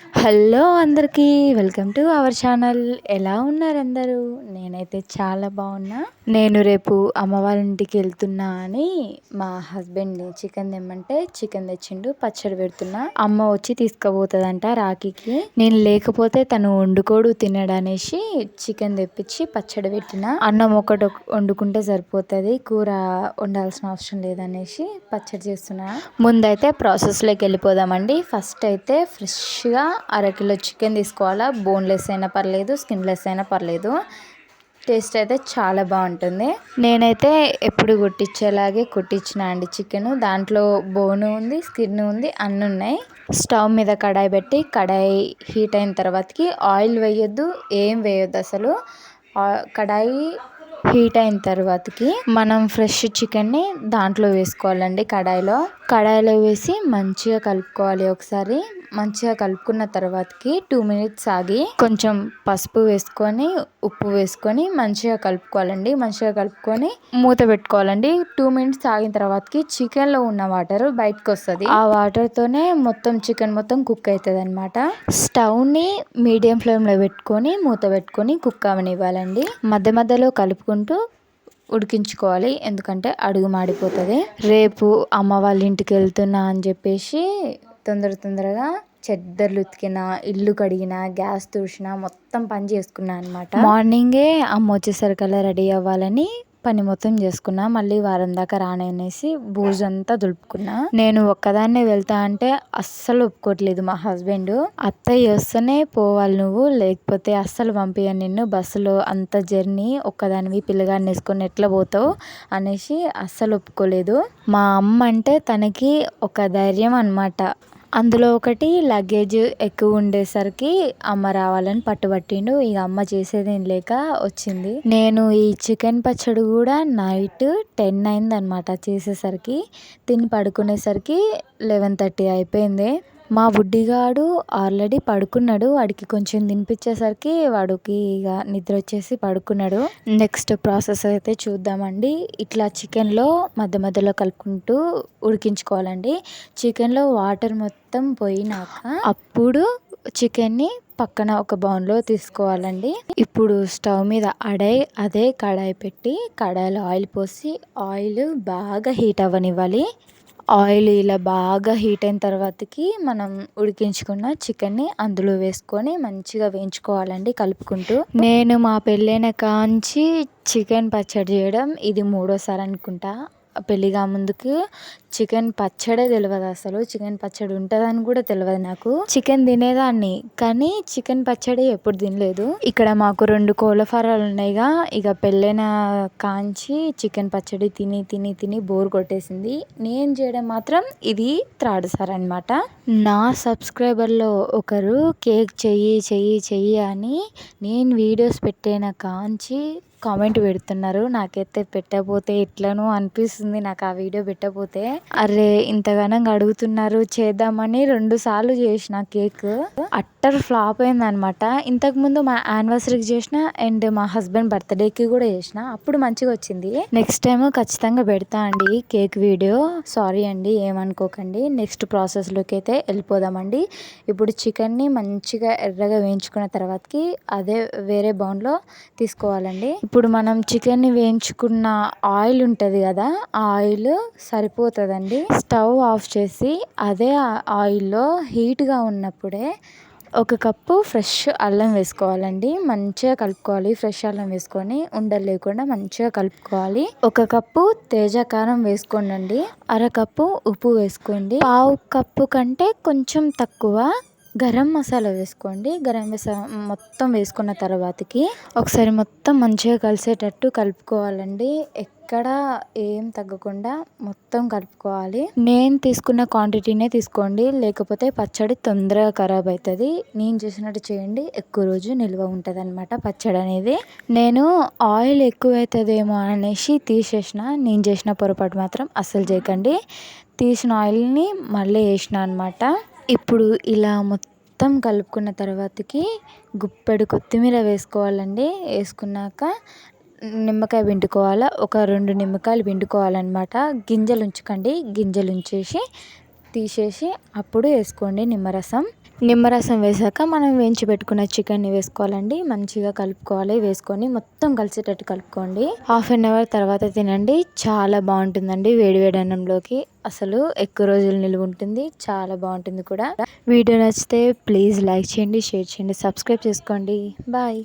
Hello అందరికీ welcome to our channel. ఎలా ఉన్నారు అందరూ? నేనైతే చాలా బాగున్నా. నేను రేపు అమ్మ వాళ్ళ ఇంటికి వెళ్తున్నా అని మా హస్బెండ్ చికెన్ తెమ్మంటే చికెన్ తెచ్చిండు పచ్చడి పెడుతున్నా. అమ్మ వచ్చి తీసుకుపోతుందంట రాఖీకి. నేను లేకపోతే తను వండుకోడు తినడనేసి చికెన్ తెప్పించి పచ్చడి పెట్టిన. అన్నం ఒకటి వండుకుంటే సరిపోతుంది కూర వండాల్సిన అవసరం లేదనేసి పచ్చడి చేస్తున్నా. ముందైతే ప్రాసెస్లోకి వెళ్ళిపోదామండి. ఫస్ట్ అయితే ఫ్రెష్గా అరకిలో చికెన్ తీసుకోవాలా? బోన్లెస్ అయినా పర్లేదు స్కిన్లెస్ అయినా పర్లేదు. టేస్ట్ అయితే చాలా బాగుంటుంది. నేనైతే ఎప్పుడు కొట్టించేలాగే కొట్టించిన అండి చికెన్. దాంట్లో బోను ఉంది స్కిన్ ఉంది అన్నీ ఉన్నాయి. స్టవ్ మీద కడాయి పెట్టి కడాయి హీట్ అయిన తర్వాతకి ఆయిల్ వేయొద్దు ఏం వేయొద్దు అసలు. కడాయి హీట్ అయిన తర్వాతకి మనం ఫ్రెష్ చికెన్ని దాంట్లో వేసుకోవాలండి కడాయిలో. కడాయిలో వేసి మంచిగా కలుపుకోవాలి ఒకసారి. మంచిగా కలుపుకున్న తర్వాతకి టూ మినిట్స్ ఆగి కొంచెం పసుపు వేసుకొని ఉప్పు వేసుకొని మంచిగా కలుపుకోవాలండి. మంచిగా కలుపుకొని మూత పెట్టుకోవాలండి. టూ మినిట్స్ ఆగిన తర్వాతకి చికెన్లో ఉన్న వాటర్ బయటకు వస్తుంది ఆ వాటర్తోనే మొత్తం చికెన్ మొత్తం కుక్ అవుతుంది అనమాట స్టవ్ని మీడియం ఫ్లేమ్లో పెట్టుకొని మూత పెట్టుకొని కుక్ అవనివ్వాలండి. మధ్య మధ్యలో కలుపుకుంటూ ఉడికించుకోవాలి. ఎందుకంటే అడుగు మాడిపోతుంది. రేపు అమ్మ వాళ్ళ ఇంటికి వెళ్తున్నా అని చెప్పేసి తొందర తొందరగా చెద్దర్లు ఉతికిన ఇల్లు కడిగిన గ్యాస్ తుడిచిన మొత్తం పని చేసుకున్నా అనమాట మార్నింగే అమ్మ వచ్చేసరికల్లా రెడీ అవ్వాలని పని మొత్తం చేసుకున్నా మళ్ళీ వారం దాకా రాననేసి బూజు అంతా దులుపుకున్నా. నేను ఒక్కదాన్నే వెళ్తా అంటే అస్సలు ఒప్పుకోవట్లేదు మా హస్బెండ్. అత్తయ్య వస్తేనే పోవాలి నువ్వు లేకపోతే అస్సలు పంపించను నిన్ను. బస్సులో అంత జర్నీ ఒక్కదానివి పిల్లగాడిని వేసుకొని ఎట్లా పోతావు అనేసి అస్సలు ఒప్పుకోలేదు. మా అమ్మ అంటే తనకి ఒక ధైర్యం అనమాట అందులో ఒకటి లగేజ్ ఎక్కువ ఉండేసరికి అమ్మ రావాలని పట్టుబట్టిండు. ఇక అమ్మ చేసేదేం లేక వచ్చింది. నేను ఈ చికెన్ పచ్చడి కూడా నైట్ టెన్ అయింది అనమాట చేసేసరికి. తిని పడుకునేసరికి లెవెన్ థర్టీ అయిపోయింది. మా బుడ్డిగాడు ఆల్రెడీ పడుకున్నాడు. వాడికి కొంచెం తినిపించేసరికి వాడికి ఇక నిద్ర వచ్చేసి పడుకున్నాడు. నెక్స్ట్ ప్రాసెస్ అయితే చూద్దామండి. ఇట్లా చికెన్లో మధ్య మధ్యలో కలుపుకుంటూ ఉడికించుకోవాలండి. చికెన్లో వాటర్ మొత్తం పోయినాక అప్పుడు చికెన్ని పక్కన ఒక బౌన్లో తీసుకోవాలండి. ఇప్పుడు స్టవ్ మీద అడై అదే కడాయి పెట్టి కడాయిలో ఆయిల్ పోసి ఆయిల్ బాగా హీట్ అవ్వనివ్వాలి. ఆయిల్ ఇలా బాగా హీట్ అయిన తర్వాతకి మనం ఉడికించుకున్న చికెన్ని అందులో వేసుకొని మంచిగా వేయించుకోవాలండి కలుపుకుంటూ. నేను మా పెళ్ళైన కాంచి చికెన్ పచ్చడి చేయడం ఇది మూడోసారి అనుకుంటా. పెళ్ళిగా ముందుకు చికెన్ పచ్చడే తెలియదు అసలు. చికెన్ పచ్చడి ఉంటుందని కూడా తెలియదు నాకు. చికెన్ తినేదాన్ని కానీ చికెన్ పచ్చడి ఎప్పుడు తినలేదు. ఇక్కడ మాకు రెండు కోళ్ళ ఫారాలు ఉన్నాయిగా. ఇక పెళ్ళైన కాంచి చికెన్ పచ్చడి తిని తిని తిని బోర్ కొట్టేసింది. నేను చేయడం మాత్రం ఇది త్రాడు సార్ అనమాట నా సబ్స్క్రైబర్లో ఒకరు కేక్ చెయ్యి చెయ్యి చెయ్యి అని నేను వీడియోస్ పెట్టిన కాంచి కామెంట్ పెడుతున్నారు. నాకైతే పెట్టకపోతే ఎట్లనో అనిపిస్తుంది. నాకు ఆ వీడియో పెట్టకపోతే. అరే ఇంతగానం అడుగుతున్నారు చేద్దామని రెండు సార్లు చేసిన కేక్. అట్టర్ ఫ్లాప్ అయింది అనమాట ఇంతకు ముందు మా యానివర్సరీకి చేసిన అండ్ మా హస్బెండ్ బర్త్డేకి కూడా చేసిన. అప్పుడు మంచిగా వచ్చింది. నెక్స్ట్ టైం ఖచ్చితంగా పెడతా అండి కేక్ వీడియో. సారీ అండి ఏమనుకోకండి. నెక్స్ట్ ప్రాసెస్లోకి అయితే వెళ్ళిపోదామండి. ఇప్పుడు చికెన్ని మంచిగా ఎర్రగా వేయించుకున్న తర్వాతకి అదే వేరే బౌన్లో తీసుకోవాలండి. ఇప్పుడు మనం చికెన్ని వేయించుకున్న ఆయిల్ ఉంటుంది కదా ఆయిల్ సరిపోతుందండి. స్టవ్ ఆఫ్ చేసి అదే ఆయిల్లో హీట్గా ఉన్నప్పుడే ఒక కప్పు ఫ్రెష్ అల్లం వేసుకోవాలండి. మంచిగా కలుపుకోవాలి. ఫ్రెష్ అల్లం వేసుకొని ఉండలు లేకుండా మంచిగా కలుపుకోవాలి. ఒక కప్పు తేజ కారం వేసుకోండి అరకప్పు ఉప్పు వేసుకోండి. పావు కప్పు కంటే కొంచెం తక్కువ గరం మసాలా వేసుకోండి. గరం మసాలా మొత్తం వేసుకున్న తర్వాతకి ఒకసారి మొత్తం మంచిగా కలిసేటట్టు కలుపుకోవాలండి. ఎక్కడ ఏం తగ్గకుండా మొత్తం కలుపుకోవాలి. నేను తీసుకున్న క్వాంటిటీనే తీసుకోండి. లేకపోతే పచ్చడి తొందరగా ఖరాబ్ అవుతుంది నేను చేసినట్టు చేయండి. ఎక్కువ రోజు నిల్వ ఉంటుంది అనమాట పచ్చడి అనేది. నేను ఆయిల్ ఎక్కువ అవుతుందేమో అనేసి తీసేసిన నేను చేసిన పొరపాటు మాత్రం అస్సలు చేయకండి. తీసిన ఆయిల్ని మళ్ళీ వేసిన అనమాట ఇప్పుడు ఇలా మొత్తం కలుపుకున్న తర్వాతకి గుప్పెడు కొత్తిమీర వేసుకోవాలండి. వేసుకున్నాక నిమ్మకాయ పిండుకోవాలి ఒక రెండు నిమ్మకాయలు పిండుకోవాలన్నమాట. గింజలు ఉంచకండి గింజలు ఉంచేసి తీసేసి అప్పుడు వేసుకోండి నిమ్మరసం. నిమ్మరసం వేసాక మనం వేయించి పెట్టుకున్న చికెన్ని వేసుకోవాలండి. మంచిగా కలుపుకోవాలి. వేసుకొని మొత్తం కలిసేటట్టు కలుపుకోండి. హాఫ్ అన్ అవర్ తర్వాత తినండి. చాలా బాగుంటుందండి వేడి వేడి అన్నంలోకి. అసలు ఎక్కువ రోజులు నిలువ ఉంటుంది. చాలా బాగుంటుంది కూడా. వీడియో నచ్చితే ప్లీజ్ లైక్ చేయండి షేర్ చేయండి సబ్స్క్రైబ్ చేసుకోండి. బాయ్.